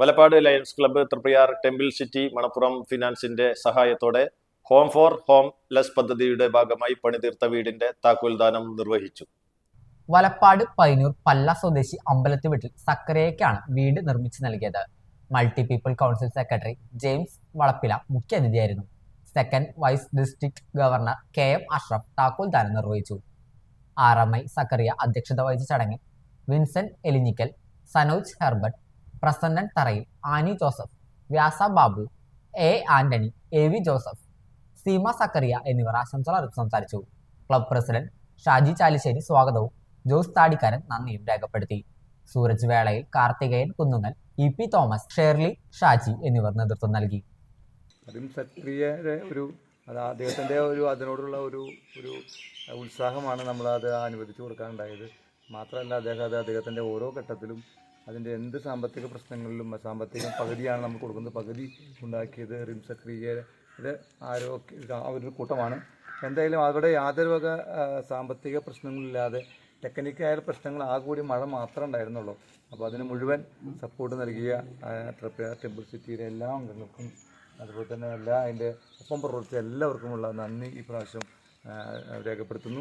Valappad lions club Triprayar temple city Manappuram ഫിനാൻസിന്റെ സഹായത്തോടെ home for home less പദ്ധതിയുടെ ഭാഗമായി പണിതീർത്ത വീടിന്റെ താക്കോൽദാനം നിർവഹിച്ചു. വലപ്പാട് പൈനൂർ പല്ല സ്വദേശി അമ്പലത്തി വീട്ടിൽ സക്കരയ്ക്കാണ് വീട് നിർമ്മിച്ചു നൽകിയത്. Multi people council secretary James Valappila മുഖ്യാതിഥിയായിരുന്നു second vice district governor K M Ashraf താക്കോൽ ദാനം നിർവഹിച്ചു. ആർ എം ഐ സക്കറിയ അധ്യക്ഷത വഹിച്ച ചടങ്ങിൽ Vincent Elinikkal Sanoj Herbert Prasannan Tharayil. Annie Joseph Vyasa Babu A Antony A V Joseph Seema Sakkariya എന്നിവർ ആശംസകൾ സംസാരിച്ചു. Club president Shaji Chalissery സ്വാഗതവും ജോസ് താടിക്കാരൻ നന്ദിയും രേഖപ്പെടുത്തി. സൂരജ് വേളയിൽ Karthikeyan Kunnungal E P Thomas Shirley Shaji എന്നിവർ നേതൃത്വം നൽകി. ഒരു അത് അദ്ദേഹത്തിന്റെ ഒരു അതിനോടുള്ള ഒരു ഒരു ഉത്സാഹമാണ് നമ്മളത് അനുവദിച്ചു കൊടുക്കാനുണ്ടായത്. മാത്രമല്ല അദ്ദേഹം അത് അദ്ദേഹത്തിന്റെ ഓരോ ഘട്ടത്തിലും അതിന്റെ എന്ത് സാമ്പത്തിക പ്രശ്നങ്ങളിലും സാമ്പത്തിക പകുതിയാണ് നമുക്ക് കൊടുക്കുന്നത്. പകുതി ഉണ്ടാക്കിയത് റിംസ് ക്രിയയുടെ ആരോഗ്യ ഒരു കൂട്ടമാണ്. എന്തായാലും അവിടെ യാതൊരു വക സാമ്പത്തിക പ്രശ്നങ്ങളില്ലാതെ ടെക്നിക്കായ പ്രശ്നങ്ങൾ ആ കൂടി മഴ മാത്രമേ ഉണ്ടായിരുന്നുള്ളൂ. അപ്പോൾ അതിന് മുഴുവൻ സപ്പോർട്ട് നൽകിയ ആ, ട്രിപ്പ ടെമ്പിൾ സിറ്റിയിലെ എല്ലാ അംഗങ്ങൾക്കും അതുപോലെ തന്നെ എല്ലാ അതിന്റെ ഒപ്പം പ്രവർത്തിച്ച എല്ലാവർക്കുമുള്ള നന്ദി ഈ പ്രാവശ്യം രേഖപ്പെടുത്തുന്നു.